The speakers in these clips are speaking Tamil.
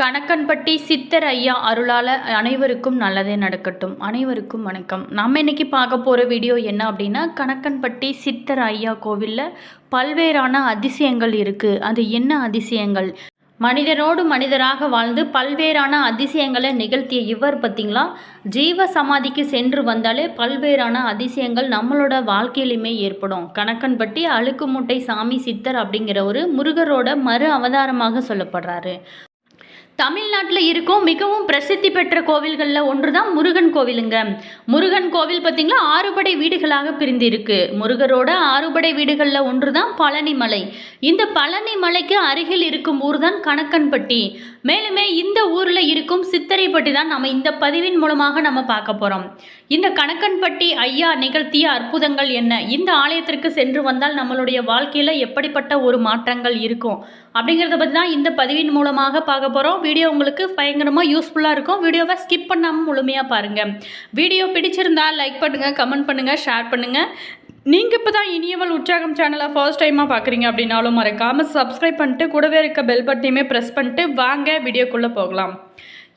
கணக்கன்பட்டி சித்தர் ஐயா அருளால் அனைவருக்கும் நல்லதே நடக்கட்டும். அனைவருக்கும் வணக்கம். நம்ம இன்னைக்கு பார்க்க போகிற வீடியோ என்ன அப்படின்னா கணக்கன்பட்டி சித்தர் ஐயா கோவிலில் பல்வேறான அதிசயங்கள் இருக்குது அது என்ன அதிசயங்கள்? மனிதனோடு மனிதராக வாழ்ந்து பல்வேறான அதிசயங்களை நிகழ்த்திய இவர் பார்த்தீங்களா? ஜீவ சமாதிக்கு சென்று வந்தாலே பல்வேறான அதிசயங்கள் நம்மளோட வாழ்க்கையிலுமே ஏற்படும். கணக்கன்பட்டி அழுக்கு மூட்டை சாமி சித்தர் அப்படிங்கிற ஒரு முருகரோட மறு அவதாரமாக சொல்லப்படுறாரு. தமிழ்நாட்டில் இருக்கும் மிகவும் பிரசித்தி பெற்ற கோவில்களில் ஒன்று தான் முருகன் கோவிலுங்க. முருகன் கோவில் பார்த்திங்கன்னா ஆறுபடை வீடுகளாக பிரிந்து இருக்கு முருகரோட ஆறுபடை வீடுகளில் ஒன்று தான் பழனி மலை இந்த பழனி மலைக்கு அருகில் இருக்கும் ஊர் தான் கணக்கன்பட்டி. மேலுமே இந்த ஊரில் இருக்கும் சித்தரைப்பட்டி தான் நம்ம இந்த பதிவின் மூலமாக நம்ம பார்க்க போகிறோம் இந்த கணக்கன்பட்டி ஐயா நிகழ்த்திய அற்புதங்கள் என்ன? இந்த ஆலயத்திற்கு சென்று வந்தால் நம்மளுடைய வாழ்க்கையில் எப்படிப்பட்ட ஒரு மாற்றங்கள் இருக்கும்? அப்படிங்கிறத பற்றி தான் இந்த பதிவின் மூலமாக பார்க்க போகிறோம் வீடியோ உங்களுக்கு பயங்கரமாக யூஸ்ஃபுல்லாக இருக்கும். வீடியோவை ஸ்கிப் பண்ணாமல் முழுமையாக பாருங்கள் வீடியோ பிடிச்சிருந்தா லைக் பண்ணுங்கள் கமெண்ட் பண்ணுங்கள் ஷேர் பண்ணுங்கள் நீங்கள் இப்போ தான் இனியவள் உற்சாகம் சேனலை ஃபர்ஸ்ட் டைமாக பார்க்குறீங்க அப்படின்னாலும் மறக்காமல் சப்ஸ்கிரைப் பண்ணிட்டு கூடவே இருக்க பெல் பட்டனையுமே ப்ரெஸ் பண்ணிட்டு வாங்க வீடியோக்குள்ளே போகலாம்.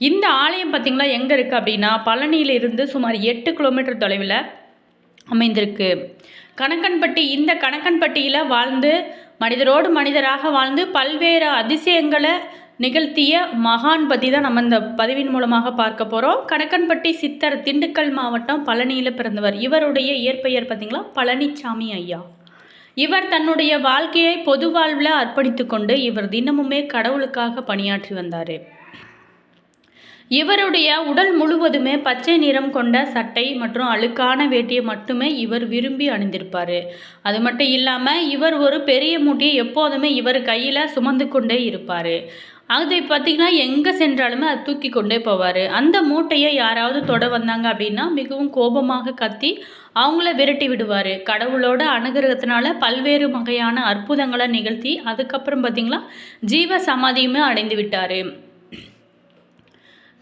இந்த ஆலயம் பார்த்திங்களா எங்கே இருக்குது அப்படின்னா பழனியிலிருந்து சுமார் எட்டு கிலோமீட்டர் தொலைவில் அமைந்திருக்கு. கணக்கன்பட்டி இந்த கணக்கன்பட்டியில் வாழ்ந்து மனிதரோடு மனிதராக வாழ்ந்து பல்வேறு அதிசயங்களை நிகழ்த்திய மகான் பற்றி தான் நம்ம இந்த பதிவின் மூலமாக பார்க்க போகிறோம் கணக்கன்பட்டி சித்தர் திண்டுக்கல் மாவட்டம் பழனியில் பிறந்தவர். இவருடைய இயற்பெயர் பார்த்திங்களா பழனிச்சாமி ஐயா. இவர் தன்னுடைய வாழ்க்கையை பொது வாழ்வில் அர்ப்பணித்து கொண்டு இவர் தினமுமே கடவுளுக்காக பணியாற்றி வந்தார். இவருடைய உடல் முழுவதுமே பச்சை நிறம் கொண்ட சட்டை மற்றும் அழுக்கான வேட்டியை மட்டுமே இவர் விரும்பி அணிந்திருப்பார். அது மட்டும் இல்லாமல் இவர் ஒரு பெரிய மூட்டையை எப்போதுமே இவர் கையில் சுமந்து கொண்டே இருப்பார். அதை பார்த்திங்கன்னா எங்கே சென்றாலுமே அது தூக்கி கொண்டே போவார். அந்த மூட்டையை யாராவது தொட வந்தாங்க அப்படின்னா மிகவும் கோபமாக கத்தி அவங்கள விரட்டி விடுவார். கடவுளோட அனுகிரகத்தினால பல்வேறு வகையான அற்புதங்களை நிகழ்த்தி அதுக்கப்புறம் பார்த்திங்களா ஜீவ சமாதியுமே அடைந்து விட்டார்.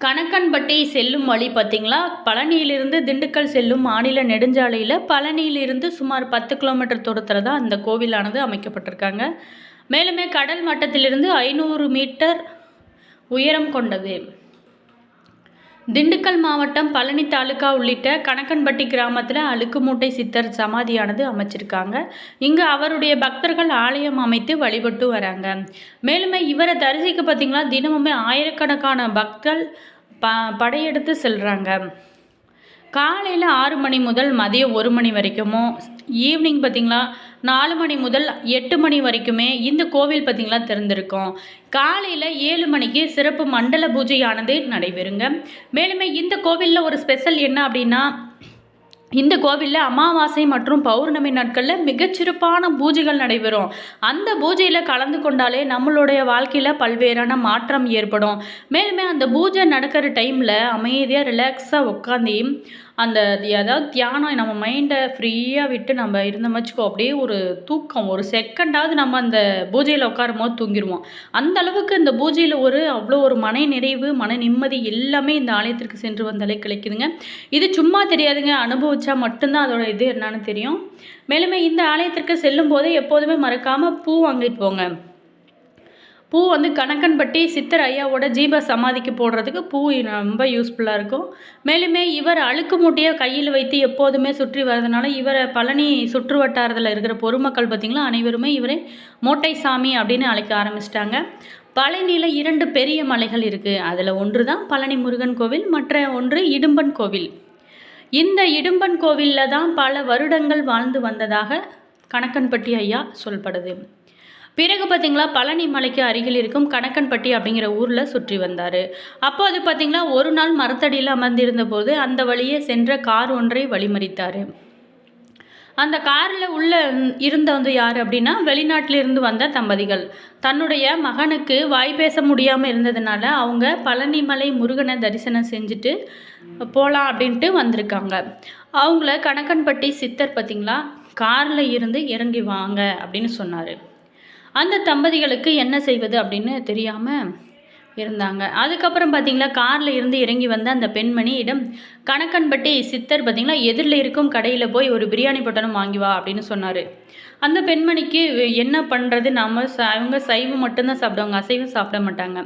கணக்கன்பட்டி செல்லும் வழி பார்த்திங்களா? பழனியிலிருந்து திண்டுக்கல் செல்லும் மாநில நெடுஞ்சாலையில் பழனியிலிருந்து சுமார் பத்து கிலோமீட்டர் தூரத்தில் தான் அந்த கோவிலானது அமைக்கப்பட்டிருக்காங்க. மேலுமே கடல் மட்டத்திலிருந்து ஐநூறு மீட்டர் உயரம் கொண்டது. திண்டுக்கல் மாவட்டம் பழனி தாலுக்கா உள்ளிட்ட கணக்கன்பட்டி கிராமத்தில் அழுக்குமூட்டை சித்தர் சமாதியானது அமைச்சிருக்காங்க. இங்கே அவருடைய பக்தர்கள் ஆலயம் அமைத்து வழிபட்டு வராங்க. மேலுமே இவரை தரிசிக்க பார்த்தீங்கன்னா தினமுமே ஆயிரக்கணக்கான பக்தர்கள் ப படையெடுத்து செல்கிறாங்க காலையில் ஆறு மணி முதல் மதியம் ஒரு மணி வரைக்குமோ ஈவினிங் பார்த்திங்களா நாலு மணி முதல் எட்டு மணி வரைக்குமே இந்த கோவில் பார்த்திங்களா திறந்திருக்கும். காலையில் ஏழு மணிக்கு சிறப்பு மண்டல பூஜையானது நடைபெறுங்க. மேலுமே இந்த கோவிலில் ஒரு ஸ்பெஷல் என்ன அப்படின்னா இந்த கோவிலில் அமாவாசை மற்றும் பௌர்ணமி நாட்களில் மிகச்சிறப்பான பூஜைகள் நடைபெறும். அந்த பூஜையில் கலந்து கொண்டாலே நம்மளுடைய வாழ்க்கையில் பல்வேறான மாற்றம் ஏற்படும். மேலுமே அந்த பூஜை நடக்கிற டைமில் அமைதியாக ரிலாக்ஸாக உட்காந்து அந்த அதாவது தியானம் நம்ம மைண்டை ஃப்ரீயாக விட்டு நம்ம இருந்தோம் வச்சுக்கோ அப்படியே ஒரு தூக்கம் ஒரு செகண்டாவது நம்ம அந்த பூஜையில் உட்காரும் போது தூங்கிடுவோம் அந்த அளவுக்கு இந்த பூஜையில் ஒரு அவ்வளோ ஒரு மன நிறைவு மன நிம்மதி எல்லாமே இந்த ஆலயத்திற்கு சென்று வந்தாலே கிடைக்குதுங்க. இது சும்மா தெரியாதுங்க. அனுபவிச்சா மட்டும்தான் அதோட இது என்னன்னு தெரியும். மேலுமே இந்த ஆலயத்திற்கு செல்லும் போது எப்போதுமே மறக்காமல் பூ வாங்கிட்டு போங்க. பூ வந்து கணக்கன்பட்டி சித்தர் ஐயாவோட ஜீப சமாதிக்கு போடுறதுக்கு பூ ரொம்ப யூஸ்ஃபுல்லாக இருக்கும். மேலுமே இவர் அழுக்கு மூட்டையை கையில் வைத்து எப்போதுமே சுற்றி வர்றதுனால இவரை பழனி சுற்று வட்டாரத்தில் இருக்கிற பொதுமக்கள் பார்த்திங்களா அனைவருமே இவரை மூட்டை சாமி அப்படின்னு அழைக்க ஆரம்பிச்சிட்டாங்க. பழனியில் இரண்டு பெரிய மலைகள் இருக்குது அதில் ஒன்று தான் பழனி முருகன் கோவில் மற்ற ஒன்று இடும்பன் கோவில். இந்த இடும்பன் கோவிலில் தான் பல வருடங்கள் வாழ்ந்து வந்ததாக கணக்கன்பட்டி ஐயா சொல்லப்படுது பிறகு பார்த்தீங்களா பழனி மலைக்கு அருகில் இருக்கும் கணக்கன்பட்டி அப்படிங்கிற ஊரில் சுற்றி வந்தார். அப்போ அது ஒரு நாள் மரத்தடியில் அமர்ந்திருந்த போது அந்த வழியே சென்ற கார் ஒன்றை வழிமறித்தார். அந்த காரில் உள்ள இருந்தவங்க யார் அப்படின்னா வெளிநாட்டிலிருந்து வந்த தம்பதிகள். தன்னுடைய மகனுக்கு வாய் பேச முடியாமல் இருந்ததுனால அவங்க பழனிமலை முருகனை தரிசனம் செஞ்சுட்டு போகலாம் அப்படின்ட்டு வந்திருக்காங்க. அவங்கள கணக்கன்பட்டி சித்தர் பார்த்திங்களா காரில் இருந்து இறங்கி வாங்க அப்படின்னு சொன்னார். அந்த தம்பதிகளுக்கு என்ன செய்வது அப்படின்னு தெரியாமல் இருந்தாங்க. அதுக்கப்புறம் பார்த்தீங்களா காரில் இருந்து இறங்கி வந்த அந்த பெண்மணியிடம் கணக்கன்பட்டி சித்தர் பார்த்தீங்களா எதிரில் இருக்கும் கடையில் போய் ஒரு பிரியாணி பொட்டணம் வாங்கி வா அப்படின்னு சொன்னார். அந்த பெண்மணிக்கு என்ன பண்ணுறது நம்ம ச அவங்க சைவம் மட்டும்தான் சாப்பிடுவாங்க அசைவம் சாப்பிட மாட்டாங்க.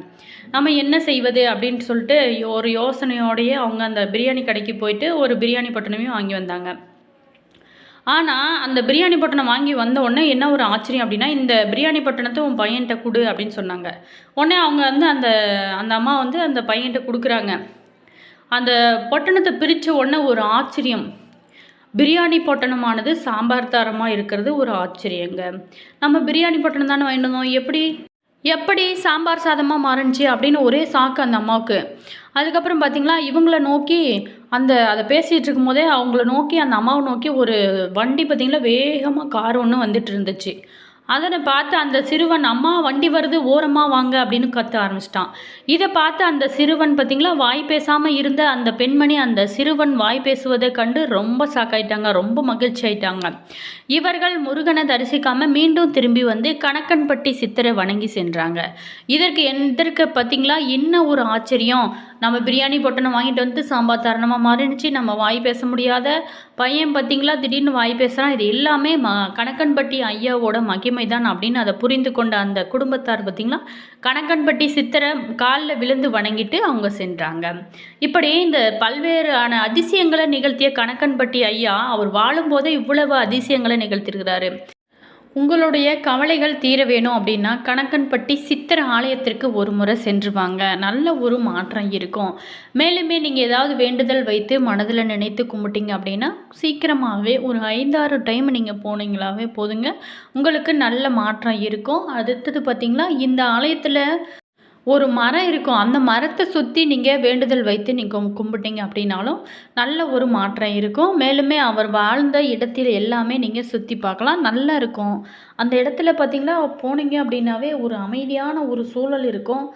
நம்ம என்ன செய்வது அப்படின்னு சொல்லிட்டு ஒரு யோசனையோடையே அவங்க அந்த பிரியாணி கடைக்கு போயிட்டு ஒரு பிரியாணி பொட்டணமே வாங்கி வந்தாங்க. ஆனால் அந்த பிரியாணி பட்டணம் வாங்கி வந்த உடனே என்ன ஒரு ஆச்சரியம் அப்படின்னா இந்த பிரியாணி பட்டணத்தை உன் பையன்கிட்ட கொடு அப்படின்னு சொன்னாங்க. உடனே அவங்க வந்து அந்த அந்த அம்மா வந்து அந்த பையன்கிட்ட கொடுக்குறாங்க. அந்த பொட்டணத்தை பிரித்த உடனே ஒரு ஆச்சரியம். பிரியாணி பொட்டணமானது சாம்பார் தாரமாக இருக்கிறது ஒரு ஆச்சரியங்க. நம்ம பிரியாணி பொட்டணம் தானே வாங்கிட்டு வந்தோம் எப்படி? எப்படி சாம்பார் சாதமாக மாறுனுச்சு அப்படின்னு ஒரே சாக்கு அந்த அம்மாவுக்கு. அதுக்கப்புறம் பார்த்தீங்களா இவங்கள நோக்கி அந்த அதை பேசிகிட்டு இருக்கும்போதே அவங்கள நோக்கி அந்த அம்மாவை நோக்கி ஒரு வண்டி பார்த்தீங்களா வேகமாக கார் ஒன்று வந்துட்டு இருந்துச்சு. அதனை பார்த்து அந்த சிறுவன் அம்மா வண்டி வருது ஓரமாக வாங்க அப்படின்னு கத்த ஆரம்பிச்சிட்டான். இதை பார்த்து அந்த சிறுவன் பார்த்திங்களா வாய் பேசாமல் இருந்த அந்த பெண்மணி அந்த சிறுவன் வாய் பேசுவதை கண்டு ரொம்ப சாக்காயிட்டாங்க ரொம்ப மகிழ்ச்சி ஆயிட்டாங்க. இவர்கள் முருகனை தரிசிக்காமல் மீண்டும் திரும்பி வந்து கணக்கன்பட்டி சித்தரை வணங்கி சென்றாங்க. இதற்கு எதற்கு பார்த்திங்களா என்ன ஒரு ஆச்சரியம்? நம்ம பிரியாணி பொட்டனை வாங்கிட்டு வந்து சாம்பார் தரணமாக மாறிடுச்சு. நம்ம வாய் பேச முடியாத பையன் பார்த்திங்களா திடீர்னு வாய் பேசுகிறான் இது எல்லாமே ம கணக்கன்பட்டி ஐயாவோட மகிமை தான் அப்படின்னு அதை புரிந்து கொண்ட அந்த குடும்பத்தார் பார்த்திங்களா கணக்கன்பட்டி சித்தரை காலில் விழுந்து வணங்கிட்டு அவங்க சென்றாங்க. இப்படி இந்த பல்வேறான அதிசயங்களை நிகழ்த்திய கணக்கன்பட்டி ஐயா அவர் வாழும்போதே இவ்வளவு அதிசயங்களை நிகழ்த்திருக்கிறாரு. உங்களுடைய கவலைகள் தீர வேணும் அப்படின்னா கணக்கன்பட்டி சித்திர ஆலயத்திற்கு ஒரு முறை சென்று வாங்க. நல்ல ஒரு மாற்றம் இருக்கும். மேலுமே நீங்கள் ஏதாவது வேண்டுதல் வைத்து மனதில் நினைத்து கும்பிட்டீங்க அப்படின்னா சீக்கிரமாகவே ஒரு ஐந்தாறு டைம் நீங்கள் போனீங்களாவே போதுங்க. உங்களுக்கு நல்ல மாற்றம் இருக்கும். அடுத்தது பார்த்திங்கன்னா இந்த ஆலயத்தில் ஒரு மரம் இருக்கும். அந்த மரத்தை சுற்றி நீங்கள் வேண்டுதல் வைத்து நீங்கள் கும்பிட்டீங்க அப்படின்னாலும் நல்ல ஒரு மாற்றம் இருக்கும். மேலுமே அவர் வாழ்ந்த இடத்தில் எல்லாமே நீங்கள் சுற்றி பார்க்கலாம். நல்லா இருக்கும். அந்த இடத்துல பார்த்தீங்கன்னா போனீங்க அப்படின்னாவே ஒரு அமைதியான ஒரு சூழல் இருக்கும்.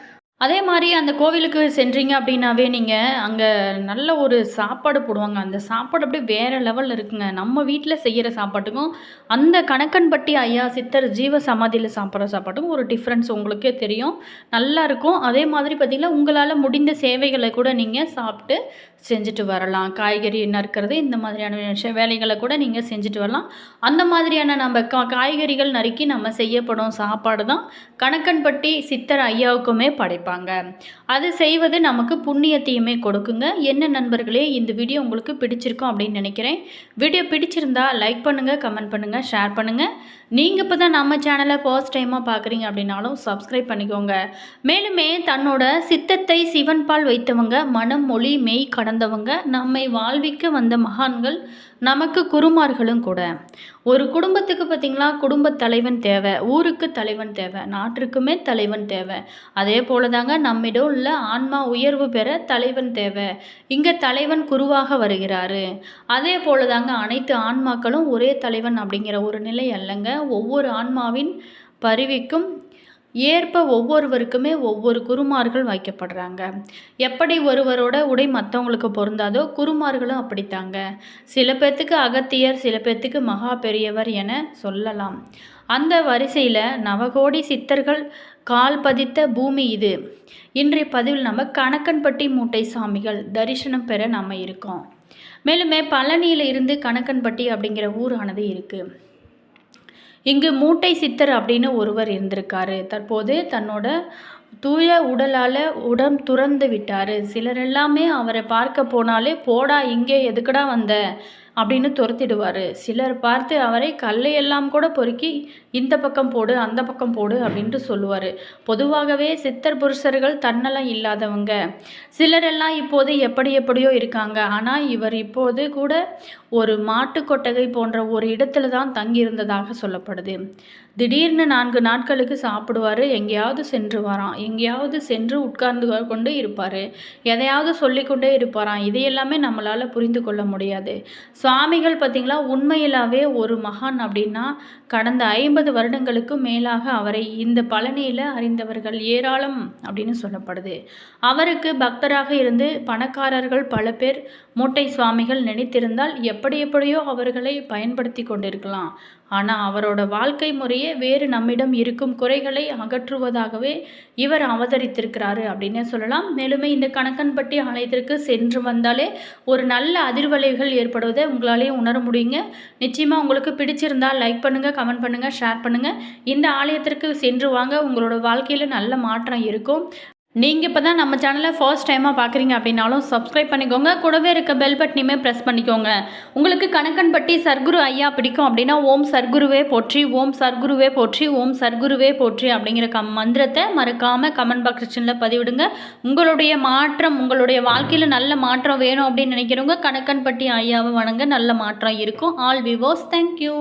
அதே மாதிரி அந்த கோவிலுக்கு சென்றீங்க அப்படின்னாவே நீங்கள் அங்கே நல்ல ஒரு சாப்பாடு போடுவாங்க. அந்த சாப்பாடு அப்படியே வேறு லெவலில் இருக்குங்க. நம்ம வீட்டில் செய்கிற சாப்பாட்டுக்கும் அந்த கணக்கன்பட்டி ஐயா சித்தர் ஜீவ சமாதியில் சாப்பிட்ற சாப்பாட்டுக்கும் ஒரு டிஃப்ரென்ஸ் உங்களுக்கே தெரியும். நல்லாயிருக்கும் அதே மாதிரி பார்த்திங்கன்னா உங்களால் முடிந்த சேவைகளை கூட நீங்கள் சாப்பிட்டு செஞ்சுட்டு வரலாம். காய்கறி நறுக்கிறது இந்த மாதிரியான விஷய வேலைகளை கூட நீங்கள் செஞ்சுட்டு வரலாம். அந்த மாதிரியான நம்ம கா காய்கறிகள் நறுக்கி நம்ம செய்யப்படும் சாப்பாடு தான் கணக்கன்பட்டி சித்தர் ஐயாவுக்குமே படைப்பாங்க. அது செய்வது நமக்கு புண்ணியத்தையுமே கொடுக்குங்க. என்ன நண்பர்களே இந்த வீடியோ உங்களுக்கு பிடிச்சிருக்கும் அப்படின்னு நினைக்கிறேன். வீடியோ பிடிச்சிருந்தா லைக் பண்ணுங்கள் கமெண்ட் பண்ணுங்கள் ஷேர் பண்ணுங்கள் நீங்கள் இப்போ தான் நம்ம சேனலை ஃபர்ஸ்ட் டைமாக பார்க்குறீங்க அப்படின்னாலும் சப்ஸ்கிரைப் பண்ணிக்கோங்க. மேலுமே தன்னோட சித்தத்தை சிவன் பால் வைத்தவங்க மனம் மொழி மெய் கடந்தவங்க நம்மை வாழ்விக்க வந்த மகான்கள் நமக்கு குருமார்களும் கூட. ஒரு குடும்பத்துக்கு பார்த்திங்களா குடும்ப தலைவன் தேவை ஊருக்கு தலைவன் தேவை நாட்டிற்குமே தலைவன் தேவை. அதே போல தாங்க நம்மிடம் உள்ள ஆன்மா உயர்வு பெற தலைவன் தேவை. இங்கே தலைவன் குருவாக வருகிறாரு. அதே போல தாங்க அனைத்து ஆன்மாக்களும் ஒரே தலைவன் அப்படிங்கிற ஒரு நிலை அல்லங்க. ஒவ்வொரு ஆன்மாவின் பருவிக்கும் ஏற்ப ஒவ்வொருவருக்குமே ஒவ்வொரு குருமார்கள் வைக்கப்படுறாங்க. எப்படி ஒருவரோட உடை மற்றவங்களுக்கு பொருந்தாதோ குருமார்களும் அப்படித்தாங்க. சில பேர்த்துக்கு அகத்தியர் சில பேர்த்துக்கு மகா பெரியவர் என சொல்லலாம். அந்த வரிசையில் நவகோடி சித்தர்கள் கால் பதித்த பூமி இது. இன்றைய பதிவில் நம்ம கணக்கன்பட்டி மூட்டை சாமிகள் தரிசனம் பெற நம்ம இருக்கோம். மேலுமே பழனியில் இருந்து கணக்கன்பட்டி அப்படிங்கிற ஊரானது இருக்குது இங்கு மூட்டை சித்தர் அப்படின்னு ஒருவர் இருந்திருக்காரு. தற்போது தன்னோட தூய உடலால் உடம் துறந்து விட்டார். சிலர் எல்லாமே அவரை பார்க்க போனாலே போடா இங்கே எதுக்கடா வந்த? அப்படின்னு துரத்திடுவார். சிலர் பார்த்து அவரை கல்லையெல்லாம் கூட பொறுக்கி இந்த பக்கம் போடு அந்த பக்கம் போடு அப்படின்ட்டு சொல்லுவார். பொதுவாகவே சித்தர் புருஷர்கள் தன்னலம் இல்லாதவங்க. சிலரெல்லாம் இப்போது எப்படி எப்படியோ இருக்காங்க. ஆனால் இவர் இப்போது கூட ஒரு மாட்டு கொட்டகை போன்ற ஒரு இடத்துல தான் தங்கியிருந்ததாக சொல்லப்படுது. திடீர்னு நான்கு நாட்களுக்கு சாப்பிடுவார். எங்கேயாவது சென்று வரான். எங்கேயாவது சென்று உட்கார்ந்து கொண்டு இருப்பார். எதையாவது சொல்லிக்கொண்டே இருப்பாராம். இதையெல்லாமே நம்மளால் புரிந்து கொள்ள முடியாது. சுவாமிகள் பார்த்திங்களா? உண்மையிலாவே ஒரு மகான் அப்படின்னா கடந்த ஐம்பது வருடங்களுக்கும் மேலாக அவரை இந்த பழனியில் அறிந்தவர்கள் ஏராளம் அப்படின்னு சொல்லப்படுது. அவருக்கு பக்தராக இருந்து பணக்காரர்கள் பல பேர் மூட்டை சுவாமிகள் நினைத்திருந்தால் எப்படி எப்படியோ அவர்களை பயன்படுத்தி கொண்டிருக்கலாம். ஆனால் அவரோட வாழ்க்கை முறையே வேறு நம்மிடம் இருக்கும் குறைகளை அகற்றுவதாகவே இவர் அவதரித்திருக்கிறாரு அப்படின்னே சொல்லலாம். மேலுமே இந்த கணக்கன்பட்டி ஆலயத்திற்கு சென்று வந்தாலே ஒரு நல்ல அதிர்வலைகள் ஏற்படுவதை உங்களாலே உணர முடியுங்க. நிச்சயமாக உங்களுக்கு பிடிச்சிருந்தால் லைக் பண்ணுங்கள் கமெண்ட் பண்ணுங்கள் ஷேர் பண்ணுங்கள் இந்த ஆலயத்திற்கு சென்று வாங்க. உங்களோட வாழ்க்கையில் நல்ல மாற்றம் இருக்கும். நீங்கள் இப்போ தான் நம்ம சேனலை ஃபர்ஸ்ட் டைமாக பார்க்குறீங்க அப்படின்னாலும் சப்ஸ்கிரைப் பண்ணிக்கோங்க. கூடவே இருக்க பெல் பட்டனையுமே ப்ரெஸ் பண்ணிக்கோங்க. உங்களுக்கு கணக்கன்பட்டி சர்க்குரு ஐயா பிடிக்கும் அப்படின்னா ஓம் சர்க்குருவே போற்றி ஓம் சர்க்குருவே போற்றி ஓம் சர்க்குருவே போற்றி அப்படிங்கிற கம் மந்திரத்தை மறக்காமல் கமெண்ட் பாக்ஸ் செக்ஷனில் பதிவிடுங்க. உங்களுடைய மாற்றம் உங்களுடைய வாழ்க்கையில் நல்ல மாற்றம் வேணும் அப்படின்னு நினைக்கிறவங்க கணக்கன்பட்டி ஐயாவை வணங்க நல்ல மாற்றம் இருக்கும். All விவோஸ் thank you